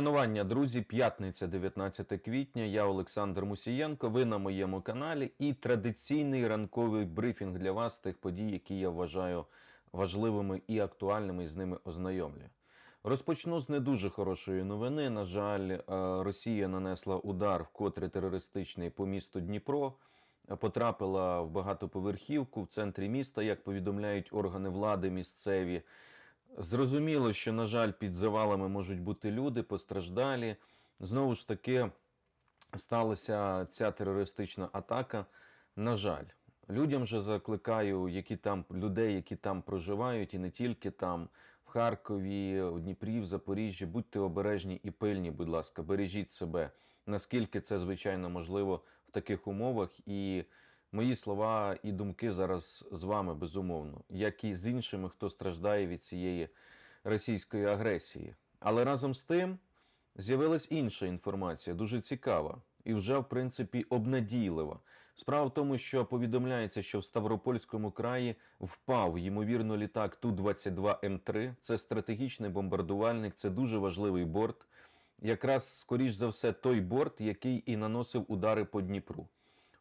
Шанування, друзі, п'ятниця, 19 квітня. Я Олександр Мусієнко. Ви на моєму каналі і традиційний ранковий брифінг для вас тих подій, які я вважаю важливими і актуальними, і з ними ознайомлю. Розпочну з не дуже хорошої новини. На жаль, е, Росія нанесла удар вкотре терористичний по місту Дніпро. Потрапила в багатоповерхівку в центрі міста, як повідомляють органи влади місцеві. Зрозуміло, що, на жаль, під завалами можуть бути люди, постраждалі. Знову ж таки, сталася ця терористична атака. На жаль, людям же закликаю, які там людей, які там проживають, і не тільки там, в Харкові, у Дніпрі, в Запоріжжі. Будьте обережні і пильні, будь ласка, бережіть себе, наскільки це звичайно можливо в таких умовах. І мої слова і думки зараз з вами, безумовно, як і з іншими, хто страждає від цієї російської агресії. Але разом з тим з'явилась інша інформація, дуже цікава і вже, в принципі, обнадійлива. Справа в тому, що повідомляється, що в Ставропольському краї впав ймовірно літак Ту-22М3. Це стратегічний бомбардувальник, це дуже важливий борт. Якраз, скоріш за все, той борт, який і наносив удари по Дніпру.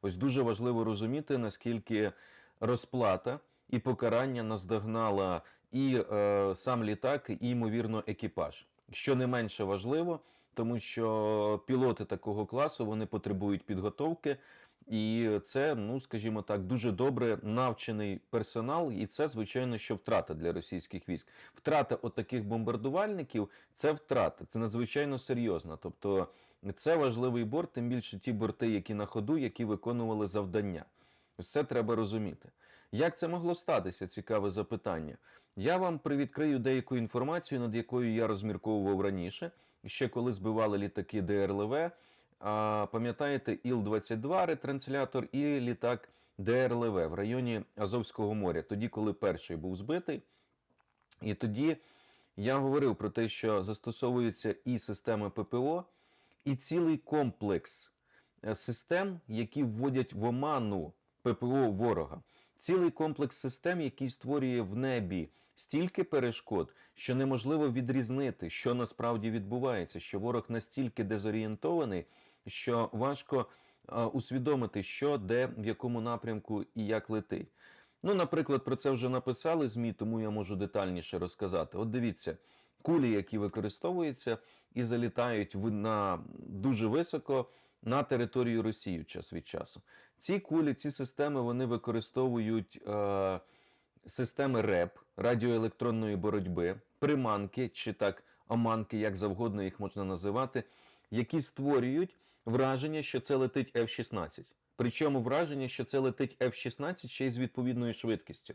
Ось дуже важливо розуміти, наскільки розплата і покарання наздогнала і е, сам літак, і, ймовірно, екіпаж. Що не менше важливо, тому що пілоти такого класу вони потребують підготовки, і це, ну скажімо так, дуже добре навчений персонал, і це, звичайно, що втрата для російських військ. Втрата от таких бомбардувальників це втрата, це надзвичайно серйозно. Тобто це важливий борт, тим більше ті борти, які на ходу, які виконували завдання. Ось це треба розуміти. Як це могло статися? Цікаве запитання. Я вам привідкрию деяку інформацію, над якою я розмірковував раніше, ще коли збивали літаки ДРЛВ. А, пам'ятаєте, Іл-22 ретранслятор і літак ДРЛВ в районі Азовського моря, тоді, коли перший був збитий. І тоді я говорив про те, що застосовуються і системи ППО, і цілий комплекс е, систем, які вводять в оману ППО ворога. Цілий комплекс систем, який створює в небі стільки перешкод, що неможливо відрізнити, що насправді відбувається, що ворог настільки дезорієнтований, що важко е, усвідомити, що де, в якому напрямку і як летить. Ну, наприклад, про це вже написали ЗМІ, тому я можу детальніше розказати. От дивіться, кулі, які використовуються і залітають на дуже високо на територію Росії час від часу. Ці кулі, ці системи вони використовують е, системи РЕП радіоелектронної боротьби, приманки чи так оманки, як завгодно їх можна називати, які створюють враження, що це летить F-16. Причому враження, що це летить F-16 ще й з відповідною швидкістю.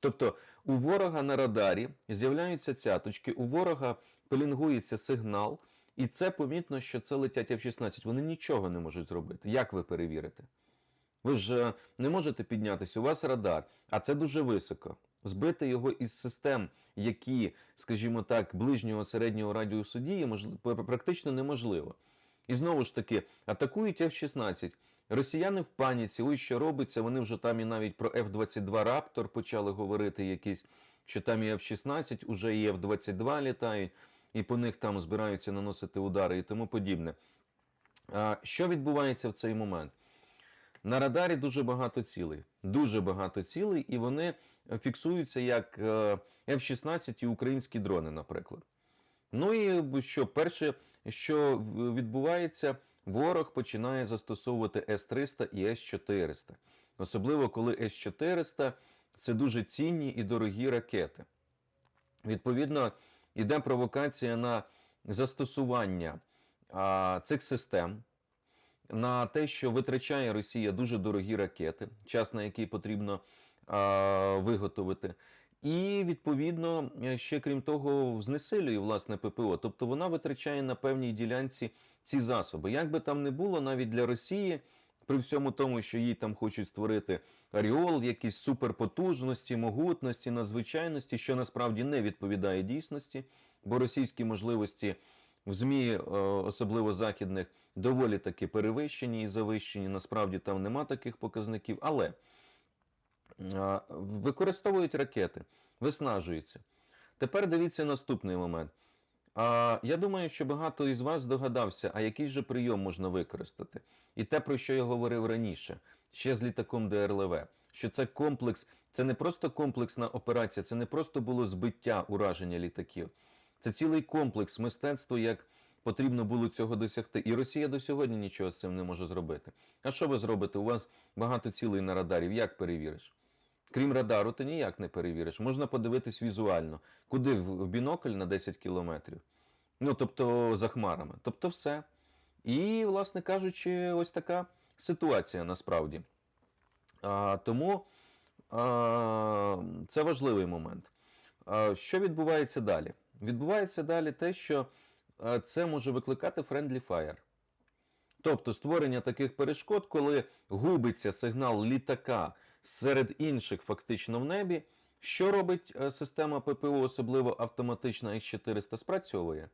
Тобто у ворога на радарі з'являються цяточки, у ворога пелінгується сигнал, і це помітно, що це летять F-16. Вони нічого не можуть зробити. Як ви перевірите? Ви ж е, не можете піднятися, у вас радар, а це дуже високо. Збити його із систем, які, скажімо так, ближнього середнього радіусу дії, практично неможливо. І знову ж таки, атакують F-16. Росіяни в паніці, ой, що робиться, вони вже там і навіть про F-22 Раптор почали говорити якісь, що там і F-16, уже і F-22 літають, і по них там збираються наносити удари і тому подібне. А, Що відбувається в цей момент? На радарі дуже багато цілей. Дуже багато цілей, і вони фіксуються як е, F-16 і українські дрони, наприклад. Ну і що перше, що відбувається, ворог починає застосовувати С-300 і С-400. Особливо коли С-400 це дуже цінні і дорогі ракети. Відповідно, йде провокація на застосування а, цих систем, на те, що витрачає Росія дуже дорогі ракети, час на який потрібно а, виготовити. І відповідно ще крім того, знесилює власне ППО. Тобто вона витрачає на певній ділянці ці засоби. Як би там не було, навіть для Росії, при всьому тому, що їй там хочуть створити аріол, якісь суперпотужності, могутності, надзвичайності, що насправді не відповідає дійсності, бо російські можливості в ЗМІ, е, особливо західних, доволі таки перевищені і завищені. Насправді там нема таких показників, але е, використовують ракети, виснажуються. Тепер дивіться наступний момент. А я думаю, що багато із вас здогадався, а який же прийом можна використати. І те, про що я говорив раніше, ще з літаком ДРЛВ, що це комплекс, це не просто комплексна операція, це не просто було збиття ураження літаків. Це цілий комплекс мистецтва, як потрібно було цього досягти. І Росія до сьогодні нічого з цим не може зробити. А що ви зробите? У вас багато цілей на радарів. Як перевіриш? Крім радару, ти ніяк не перевіриш. Можна подивитись візуально, куди в бінокль на 10 кілометрів. Ну, тобто за хмарами. Тобто все. І, власне кажучи, ось така ситуація насправді. А, тому а, це важливий момент. А, що відбувається далі? Відбувається далі те, що це може викликати friendly fire. Тобто створення таких перешкод, коли губиться сигнал літака серед інших фактично в небі. Що робить е, система ППО, особливо автоматична С-400, спрацьовує?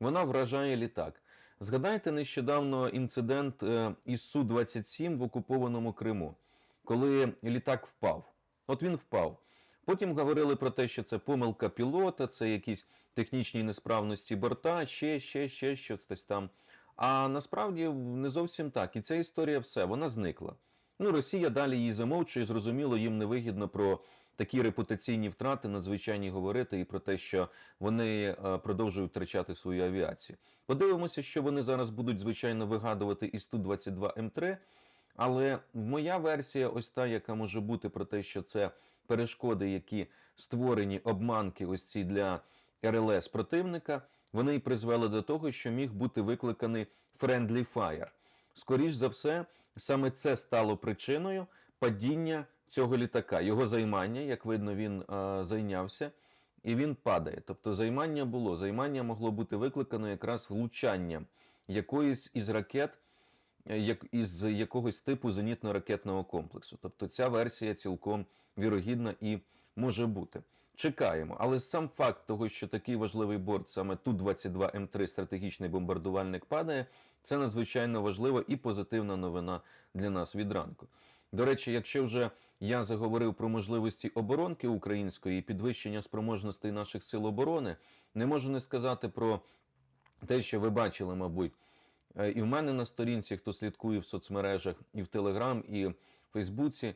Вона вражає літак. Згадайте нещодавно інцидент е, із Су-27 в окупованому Криму, коли літак впав. От він впав. Потім говорили про те, що це помилка пілота, це якісь технічні несправності борта, ще, ще, ще щось там. А насправді не зовсім так. І ця історія все, вона зникла. Ну, Росія далі її замовчує, зрозуміло, їм невигідно про такі репутаційні втрати надзвичайні говорити і про те, що вони е, продовжують втрачати свою авіацію. Подивимося, що вони зараз будуть, звичайно, вигадувати із Ту-22М3. Але моя версія, ось та, яка може бути про те, що це перешкоди, які створені обманки, ось ці для РЛС противника, вони й призвели до того, що міг бути викликаний friendly fire. Скоріш за все, саме це стало причиною падіння цього літака. Його займання, як видно, він е, зайнявся, і він падає. Тобто займання було. Займання могло бути викликано якраз влучанням якоїсь із ракет, е, як із якогось типу зенітно-ракетного комплексу. Тобто ця версія цілком вірогідна і може бути. Чекаємо, але сам факт того, що такий важливий борт, саме Ту-22М3 стратегічний бомбардувальник падає, це надзвичайно важлива і позитивна новина для нас від ранку. До речі, якщо вже я заговорив про можливості оборонки української і підвищення спроможностей наших сил оборони, не можу не сказати про те, що ви бачили, мабуть, е, і в мене на сторінці, хто слідкує в соцмережах, і в Телеграм, і в Фейсбуці.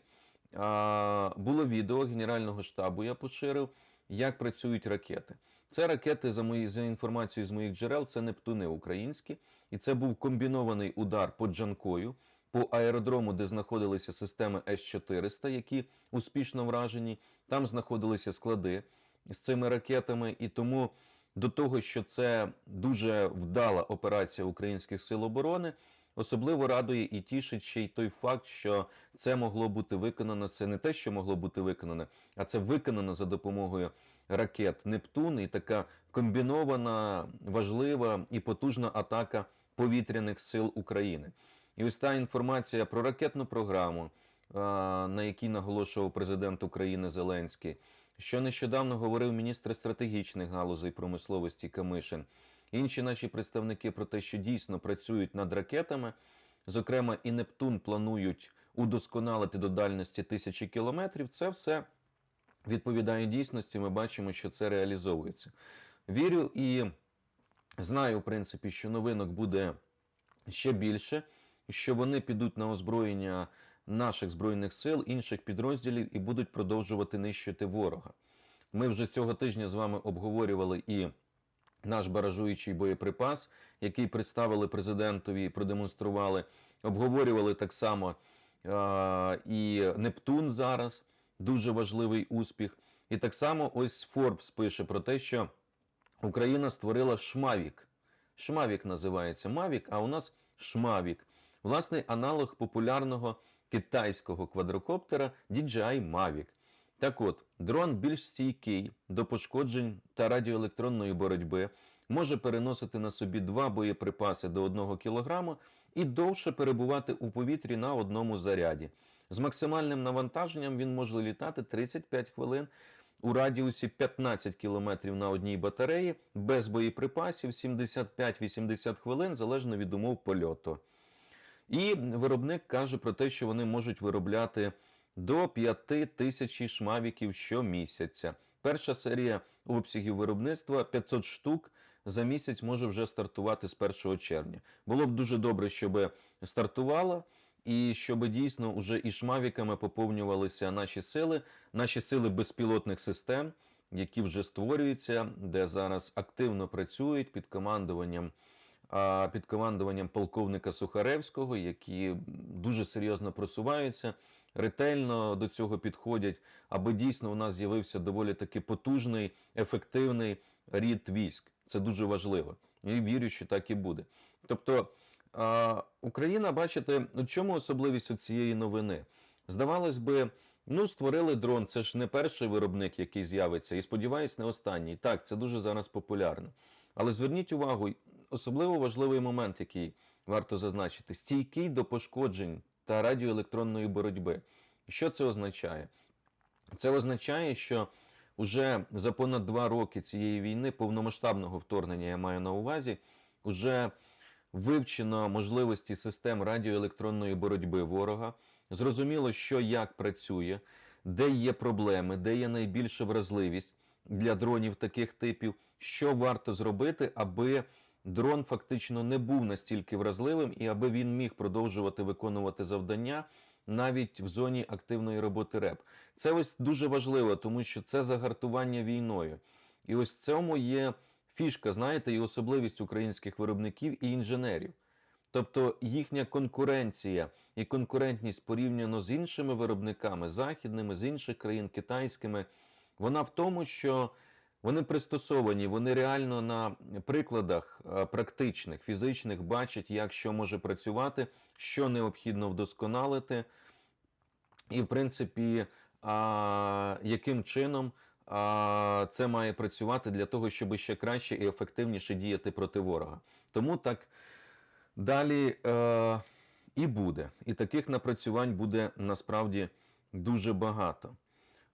Було відео Генерального штабу, я поширив, як працюють ракети. Це ракети, за мої за інформацією з моїх джерел, це Нептуни українські, і це був комбінований удар по Джанкою, по аеродрому, де знаходилися системи С-400, які успішно вражені. Там знаходилися склади з цими ракетами, і тому до того, що це дуже вдала операція українських сил оборони, особливо радує і тішить ще й той факт, що це могло бути виконано. Це не те, що могло бути виконане, а це виконано за допомогою ракет Нептун і така комбінована, важлива і потужна атака повітряних сил України. І ось та інформація про ракетну програму, на якій наголошував президент України Зеленський, що нещодавно говорив міністр стратегічних галузей промисловості Камишин, інші наші представники про те, що дійсно працюють над ракетами. Зокрема, і Нептун планують удосконалити до дальності тисячі кілометрів. Це все відповідає дійсності. Ми бачимо, що це реалізовується. Вірю і знаю, в принципі, що новинок буде ще більше, що вони підуть на озброєння наших збройних сил, інших підрозділів і будуть продовжувати нищити ворога. Ми вже цього тижня з вами обговорювали і наш баражуючий боєприпас, який представили президентові продемонстрували. Обговорювали так само е- і Нептун зараз, дуже важливий успіх. І так само ось Форбс пише про те, що Україна створила Шмавік. Шмавік називається Мавік, а у нас Шмавік. Власний аналог популярного китайського квадрокоптера DJI Mavic. Так от, дрон більш стійкий до пошкоджень та радіоелектронної боротьби, може переносити на собі два боєприпаси до 1 кг і довше перебувати у повітрі на одному заряді. З максимальним навантаженням він може літати 35 хвилин у радіусі 15 км на одній батареї, без боєприпасів 75-80 хвилин залежно від умов польоту. І виробник каже про те, що вони можуть виробляти до 5 тисяч шмавіків щомісяця. Перша серія обсягів виробництва 500 штук за місяць може вже стартувати з 1 червня. Було б дуже добре, щоб стартувало. І щоб дійсно уже і шмавіками поповнювалися наші сили, наші сили безпілотних систем, які вже створюються, де зараз активно працюють під командуванням під командуванням полковника Сухаревського, які дуже серйозно просуваються, ретельно до цього підходять, аби дійсно у нас з'явився доволі таки потужний, ефективний рід військ. Це дуже важливо. І вірю, що так і буде. Тобто. Україна, бачите, у чому особливість у цієї новини? Здавалось би, ну створили дрон. Це ж не перший виробник, який з'явиться, і сподіваюсь, не останній. Так, це дуже зараз популярно. Але зверніть увагу, особливо важливий момент, який варто зазначити: стійкий до пошкоджень та радіоелектронної боротьби. Що це означає? Це означає, що вже за понад два роки цієї війни, повномасштабного вторгнення, я маю на увазі, вже вивчено можливості систем радіоелектронної боротьби ворога. Зрозуміло, що як працює, де є проблеми, де є найбільша вразливість для дронів таких типів, що варто зробити, аби дрон фактично не був настільки вразливим і аби він міг продовжувати виконувати завдання навіть в зоні активної роботи РЕП. Це ось дуже важливо, тому що це загартування війною. І ось в цьому є фішка, знаєте, і особливість українських виробників і інженерів. Тобто їхня конкуренція і конкурентність порівняно з іншими виробниками, західними, з інших країн, китайськими, вона в тому, що вони пристосовані, вони реально на прикладах е, практичних, фізичних бачать, як що може працювати, що необхідно вдосконалити, і, в принципі, яким чином це має працювати для того, щоб ще краще і ефективніше діяти проти ворога. Тому так далі е, і буде. І таких напрацювань буде насправді дуже багато.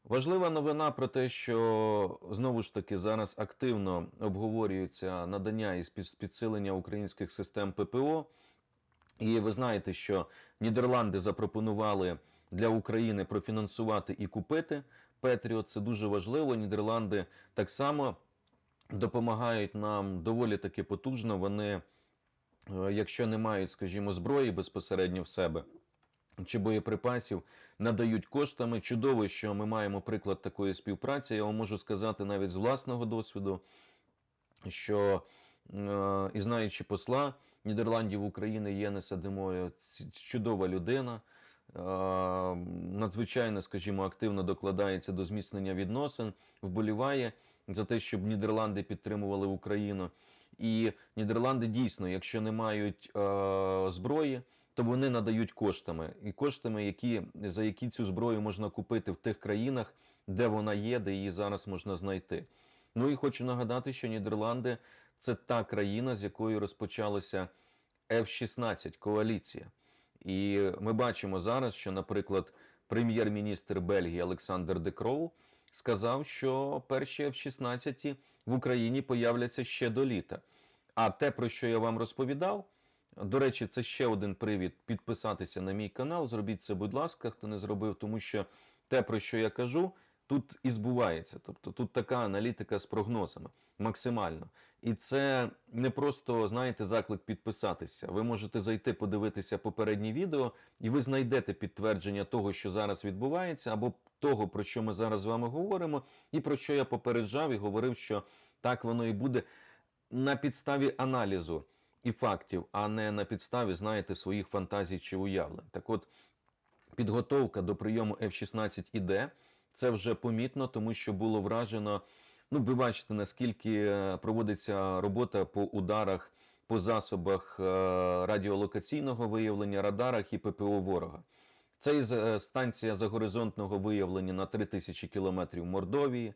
Важлива новина про те, що знову ж таки зараз активно обговорюється надання і підсилення українських систем ППО. І ви знаєте, що Нідерланди запропонували для України профінансувати і купити Петріот. Це дуже важливо. Нідерланди так само допомагають нам доволі таки потужно. Вони, е, якщо не мають, скажімо, зброї безпосередньо в себе чи боєприпасів, надають коштами. Чудово, що ми маємо приклад такої співпраці. Я вам можу сказати навіть з власного досвіду, що е, і знаючи посла Нідерландів в Україні Єне Садимою, чудова людина. е, Надзвичайно, скажімо, активно докладається до зміцнення відносин, вболіває за те, щоб Нідерланди підтримували Україну. І Нідерланди дійсно, якщо не мають е, зброї, то вони надають коштами і коштами, які за які цю зброю можна купити в тих країнах, де вона є, де її зараз можна знайти. Ну і хочу нагадати, що Нідерланди це та країна, з якою розпочалася F-16 коаліція. І ми бачимо зараз, що, наприклад, прем'єр-міністр Бельгії Олександр Декроу сказав, що перші F-16 в Україні появляться ще до літа. А те, про що я вам розповідав, до речі, це ще один привід підписатися на мій канал. Зробіть це, будь ласка, хто не зробив, тому що те, про що я кажу, тут і збувається. Тобто тут така аналітика з прогнозами максимально. І це не просто, знаєте, заклик підписатися. Ви можете зайти, подивитися попередні відео, і ви знайдете підтвердження того, що зараз відбувається, або того, про що ми зараз з вами говоримо, і про що я попереджав і говорив, що так воно і буде на підставі аналізу і фактів, а не на підставі, знаєте, своїх фантазій чи уявлень. Так от, підготовка до прийому F-16 іде. Це вже помітно, тому що було вражено. Ну, ви бачите, наскільки е, проводиться робота по ударах, по засобах е, радіолокаційного виявлення, радарах і ППО ворога. Це і станція загоризонтного виявлення на 3000 кілометрів в Мордовії.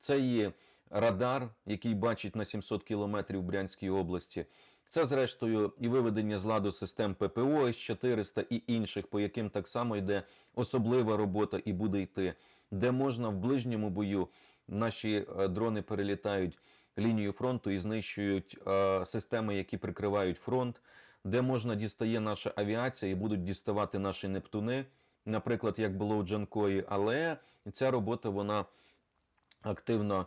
Це є радар, який бачить на 700 кілометрів в Брянській області. Це, зрештою, і виведення з ладу систем ППО С-400 і інших, по яким так само йде особлива робота і буде йти, де можна в ближньому бою наші е, дрони перелітають лінію фронту і знищують е, системи, які прикривають фронт, де можна дістає наша авіація і будуть діставати наші нептуни, наприклад, як було у Джанкої, але ця робота вона активно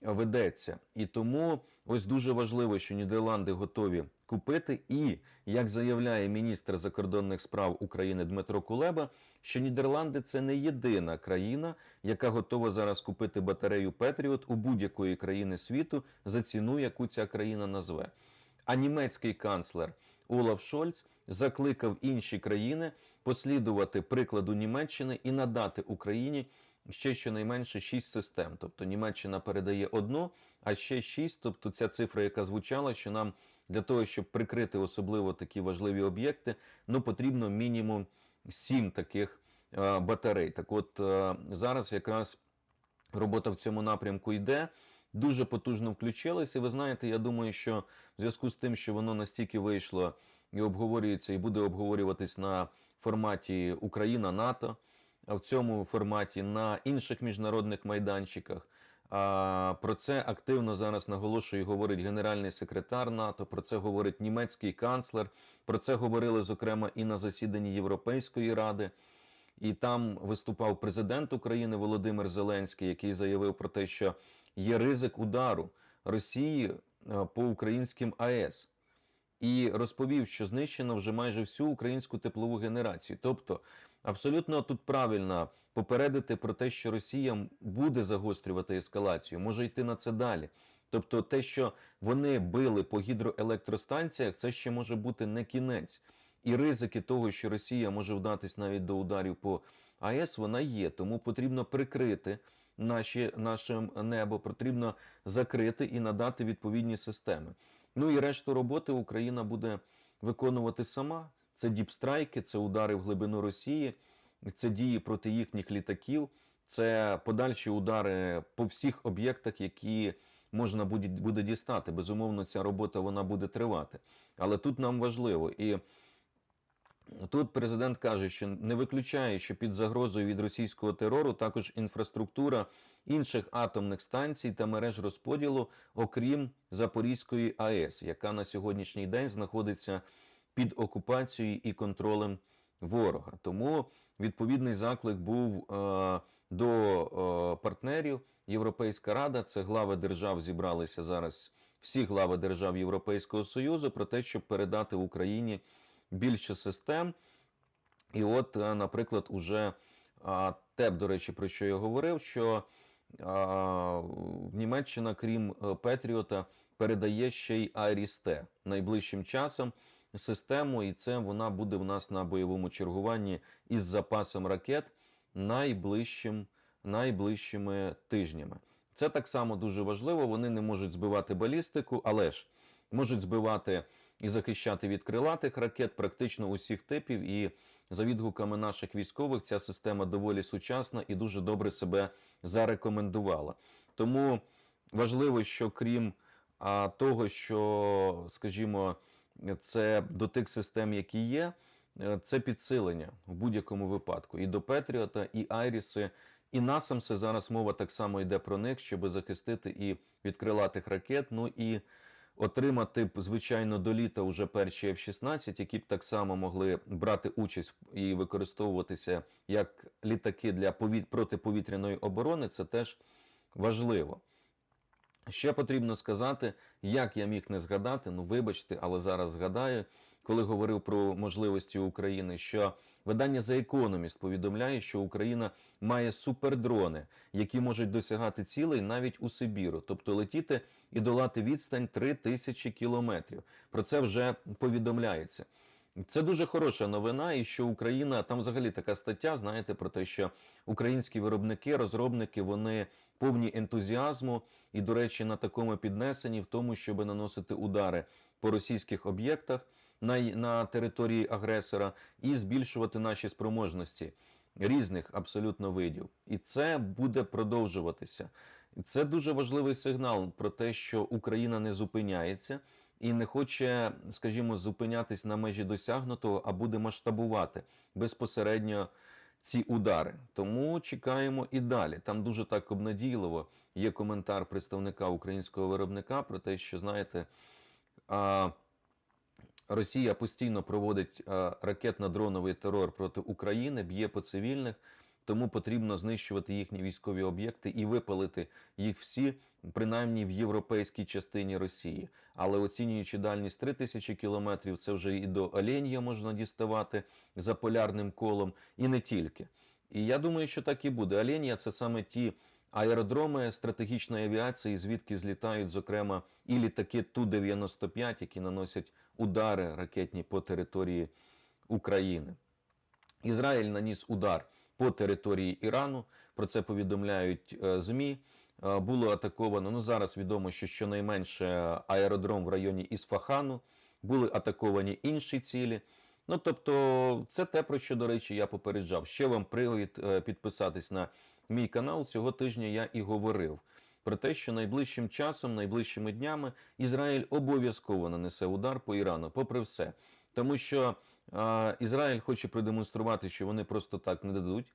ведеться. І тому Ось дуже важливо, що Нідерланди готові купити. І як заявляє міністр закордонних справ України Дмитро Кулеба, що Нідерланди це не єдина країна, яка готова зараз купити батарею Петріот у будь-якої країни світу за ціну, яку ця країна назве. А німецький канцлер Олаф Шольц закликав інші країни послідувати прикладу Німеччини і надати Україні ще щонайменше 6 систем. Тобто Німеччина передає одну, а ще 6, тобто ця цифра, яка звучала, що нам для того, щоб прикрити особливо такі важливі об'єкти, ну потрібно мінімум 7 таких е, батарей. Так от е, зараз якраз робота в цьому напрямку йде. Дуже потужно включилися. І ви знаєте, я думаю, що в зв'язку з тим, що воно настільки вийшло і обговорюється, і буде обговорюватись на форматі Україна НАТО, а в цьому форматі на інших міжнародних майданчиках. Про це активно зараз наголошує говорить генеральний секретар НАТО. Про це говорить німецький канцлер. Про це говорили зокрема і на засіданні Європейської ради. І там виступав президент України Володимир Зеленський, який заявив про те, що є ризик удару Росії е, по українським АЕС, і розповів, що знищено вже майже всю українську теплову генерацію. Тобто, абсолютно тут правильно попередити про те, що Росія буде загострювати ескалацію, може йти на це далі. Тобто, те, що вони били по гідроелектростанціях, це ще може бути не кінець. І ризики того, що Росія може вдатись навіть до ударів по АЕС, вона є. Тому потрібно прикрити наші, наше небо, потрібно закрити і надати відповідні системи. Ну і решту роботи Україна буде виконувати сама. Це діпстрайки, це удари в глибину Росії, це дії проти їхніх літаків, це подальші удари по всіх об'єктах, які можна буде, буде дістати. Безумовно, ця робота вона буде тривати. Але тут нам важливо і. Тут президент каже, що не виключає, що під загрозою від російського терору також інфраструктура інших атомних станцій та мереж розподілу, окрім Запорізької АЕС, яка на сьогоднішній день знаходиться під окупацією і контролем ворога. Тому відповідний заклик був е, до е, партнерів. Європейська рада, це глави держав зібралися зараз. Всі глави держав Європейського Союзу про те, щоб передати Україні більше систем. І от, е, наприклад, уже ТЕП, до речі, про що я говорив, що Німеччина, крім е, Петріота, передає ще й Айрісте найближчим часом систему, і це вона буде в нас на бойовому чергуванні із запасом ракет найближчим, найближчими тижнями. Це так само дуже важливо. Вони не можуть збивати балістику, але ж можуть збивати і захищати від крилатих ракет практично усіх типів. І за відгуками наших військових ця система доволі сучасна і дуже добре себе зарекомендувала. Тому важливо, що крім а, того, що, скажімо, це до тих систем, які є, е, це підсилення в будь-якому випадку. І до Петріота, і Айріси, і Насамси зараз мова так само йде про них, щоб захистити і від крилатих ракет. Ну і отримати звичайно до літа вже перші F-16, які б так само могли брати участь і використовуватися як літаки для повіт... протиповітряної оборони. Це теж важливо. Ще потрібно сказати, як я міг не згадати, ну вибачте, але зараз згадаю, коли говорив про можливості України, що видання The Economist повідомляє, що Україна має супердрони, які можуть досягати цілей навіть у Сибіру, тобто летіти і долати відстань 3 тисячі кілометрів. Про це вже повідомляється. Це дуже хороша новина, і що Україна там взагалі така стаття, знаєте, про те, що українські виробники, розробники, вони повні ентузіазму і, до речі, на такому піднесенні в тому, щоб наносити удари по російських об'єктах на, на території агресора і збільшувати наші спроможності різних абсолютно видів. І це буде продовжуватися. Це дуже важливий сигнал про те, що Україна не зупиняється і не хоче, скажімо, зупинятись на межі досягнутого, а буде масштабувати безпосередньо ці удари. Тому чекаємо і далі. Там дуже так обнадійливо є коментар представника українського виробника про те, що знаєте. Росія постійно проводить ракетно-дроновий терор проти України, б'є по цивільних. Тому потрібно знищувати їхні військові об'єкти і випалити їх всі, принаймні в європейській частині Росії. Але оцінюючи дальність 3000 кілометрів, це вже і до Оленія можна діставати за полярним колом, і не тільки. І я думаю, що так і буде. Оленія це саме ті аеродроми стратегічної авіації, звідки злітають, зокрема, і літаки Ту-95, які наносять удари ракетні по території України. Ізраїль наніс удар по території Ірану. Про це повідомляють е, ЗМІ. Е, Було атаковано. Ну зараз відомо, що щонайменше аеродром в районі Ісфахану. Були атаковані інші цілі. Ну тобто, це те, про що, до речі, я попереджав. Ще вам привід е, підписатись на мій канал. Цього тижня я і говорив про те, що найближчим часом, найближчими днями Ізраїль обов'язково нанесе удар по Ірану, попри все. Тому що Ізраїль хоче продемонструвати, що вони просто так не дадуть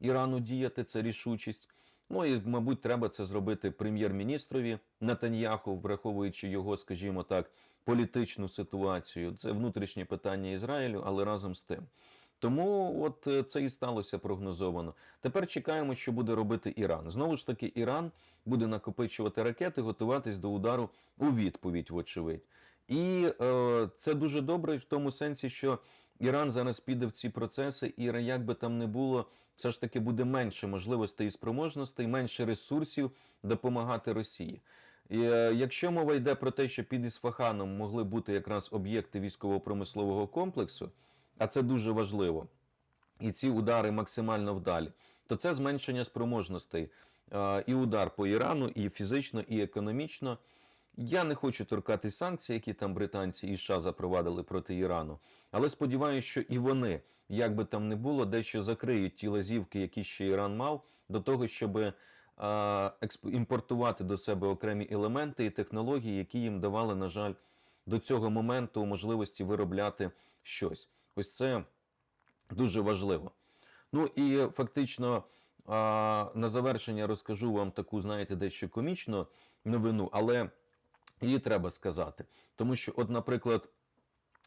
Ірану діяти, це рішучість. Ну і, мабуть, треба це зробити прем'єр-міністрові Натаньяху, враховуючи його, скажімо так, політичну ситуацію. Це внутрішнє питання Ізраїлю, але разом з тим. Тому от е, це і сталося прогнозовано. Тепер чекаємо, що буде робити Іран. Знову ж таки, Іран буде накопичувати ракети, готуватись до удару у відповідь, вочевидь. І е, це дуже добре в тому сенсі, що Іран зараз піде в ці процеси, і як би там не було, все ж таки буде менше можливостей і спроможностей, менше ресурсів допомагати Росії. І, е, якщо мова йде про те, що під Ісфаханом могли бути якраз об'єкти військово-промислового комплексу, а це дуже важливо, і ці удари максимально вдалі, то це зменшення спроможностей е, і удар по Ірану, і фізично, і економічно. Я не хочу торкатись санкцій, які там британці і США запровадили проти Ірану, але сподіваюся, що і вони, як би там не було, дещо закриють ті лазівки, які ще Іран мав, до того, щоб е, імпортувати до себе окремі елементи і технології, які їм давали, на жаль, до цього моменту можливості виробляти щось. Ось це дуже важливо. Ну і фактично а, на завершення розкажу вам таку, знаєте, дещо комічну новину, але її треба сказати. Тому що, от, наприклад,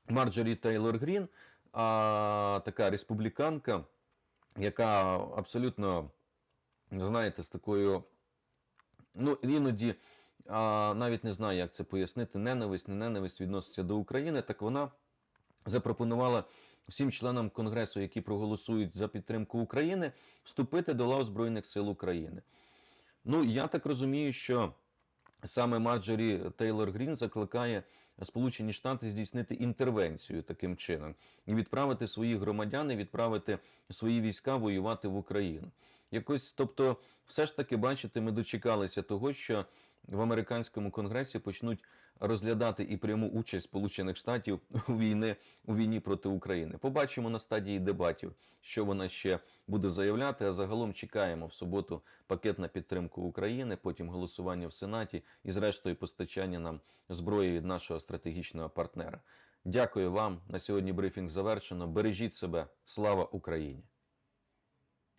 Марджорі Тейлор Грін, а, така республіканка, яка абсолютно, знаєте, з такою, ну, іноді а, навіть не знаю, як це пояснити, ненависть, не ненависть відноситься до України, так вона запропонувала всім членам Конгресу, які проголосують за підтримку України, вступити до лав Збройних сил України. Ну, я так розумію, що саме Марджорі Тейлор Грін закликає Сполучені Штати здійснити інтервенцію таким чином і відправити своїх громадян, і відправити свої війська воювати в Україну. Якось, тобто, все ж таки, бачите, ми дочекалися того, що в американському конгресі почнуть розглядати і пряму участь Сполучених Штатів у війни у війні проти України. Побачимо на стадії дебатів, що вона ще буде заявляти. А загалом чекаємо в суботу пакет на підтримку України, потім голосування в Сенаті і, зрештою, постачання нам зброї від нашого стратегічного партнера. Дякую вам. На сьогодні брифінг завершено. Бережіть себе. Слава Україні!